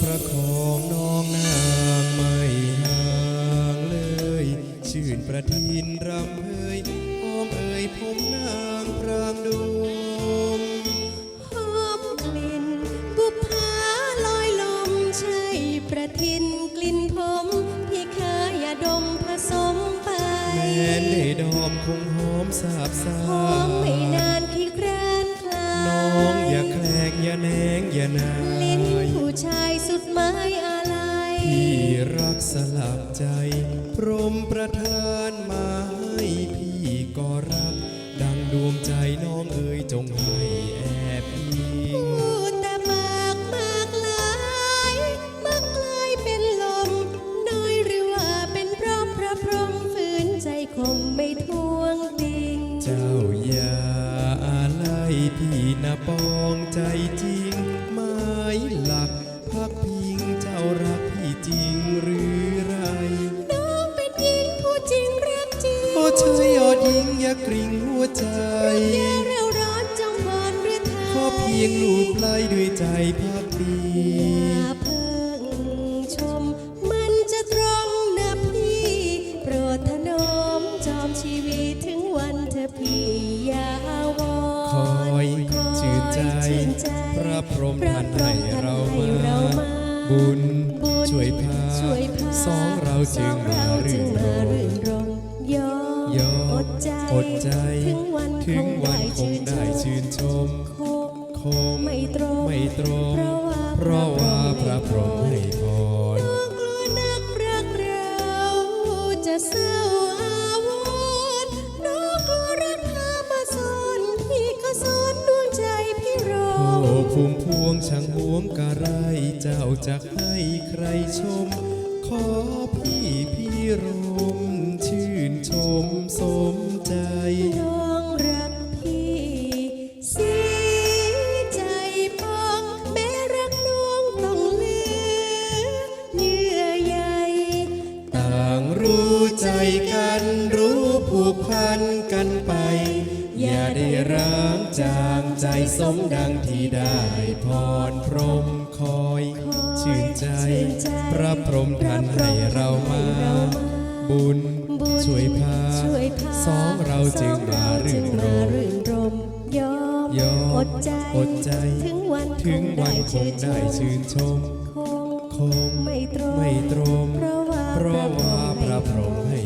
พระของน้องนางไม่ห่างเลย ชื่นประทินรำเอ่ยอ้อมเอ่ยผมนางพรางดวงหอมกลิ่นบุพาลอยลมใช่ประทินกลิ่นผมพี่เคยอย่าดมผสมไปแม้ได้ดอมคงหอมสาบสาหอมไม่นานที่แครนคลายน้องอย่าแคลงอย่าแหนงอย่านาย ชายสุดไม้อะไรพี่รักสลับใจ พรหมประทานมาให้พี่ก็รักดังดวงใจน้องเอ๋ยจงให้แอบอิงพูดแต่มากมากหลายมักกลายเป็นลม น้อยหรือว่าเป็นเพราะพระพรหมฝืนใจคมไม่ทวงติงเจ้าอย่าอะไรพี่นะปองใจจริงไม้หลัก พักพิงเจ้ารักพี่จริงหรือไรน้องเป็นหญิงผู้จริงรักจริงโอ้ชายยอดหญิงอย่ากริ่งหัวใจแย่เร็วร้อนจงพรหรือไทยขอเพียงลูบไล่ด้วยใจพักดีอย่าเพิ่งชม มันจะตรงนะพี่ โปรดถนอมจอมชีวิตถึงวันเธอพี่อยาวอนคอยชื่น ใจชื่นใจ พระพรหมพระท่านพรให้หมท่านเราให้มาเรามา บุญบุญช่วยพาช่วยพาสองเราจึงสอมาเราจึรื่งนรมามรื่นรมยอมยอมอดใจอดใจถึงวันถึงวันคงได้ชื่ชื่นนชชมมคงคงไม่ตรงไม่ตรงเพราะว่าเพราะว่าพระพรหมให้พรน้องกลัวนักรักเราจะเศร้าอ โอ้ภูมิพวงช่างหวงกะไรเจ้าจะให้ใครชม ขอพี่พี่รมชื่นชมสมใจน้องรักพี่เสียใจปองแม้รักน้องต้องเหลือเยื่อใยต่างรู้ใจกัน ได้ร้างจางใจสมดังที่ได้พรพรหมคอย ชื่นใจพระพรหมท่านให้เรามา บุญบุญช่วยพาช่วยพาสองเราจึงมารื่นรสองเาจึงมามรื่นรมยอมยอมอดใจอดใจถึงวันถึงวันคงได้ชื่นชม คงคงไม่ตรงไม่ตรงเพราะว่าเพราะว่าพระพรหมให้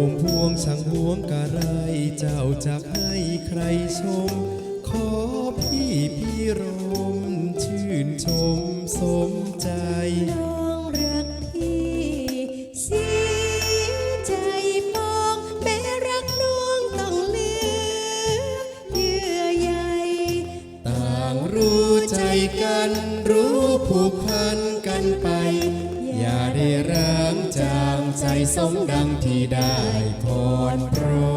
อ้ภูมิพวงช่างห่วงกะไร เจ้าจะให้ใครชม ขอพี่พี่รม ชื่นชมสมใจ น้องรักพี่เสียใจปองแม้รักน้องต้องเหลือเยื่อใย ต่างรู้ใจกัน รู้ผูกพันกันไป อย่าได้ร้างจางใจสมดังที่ได้พรพร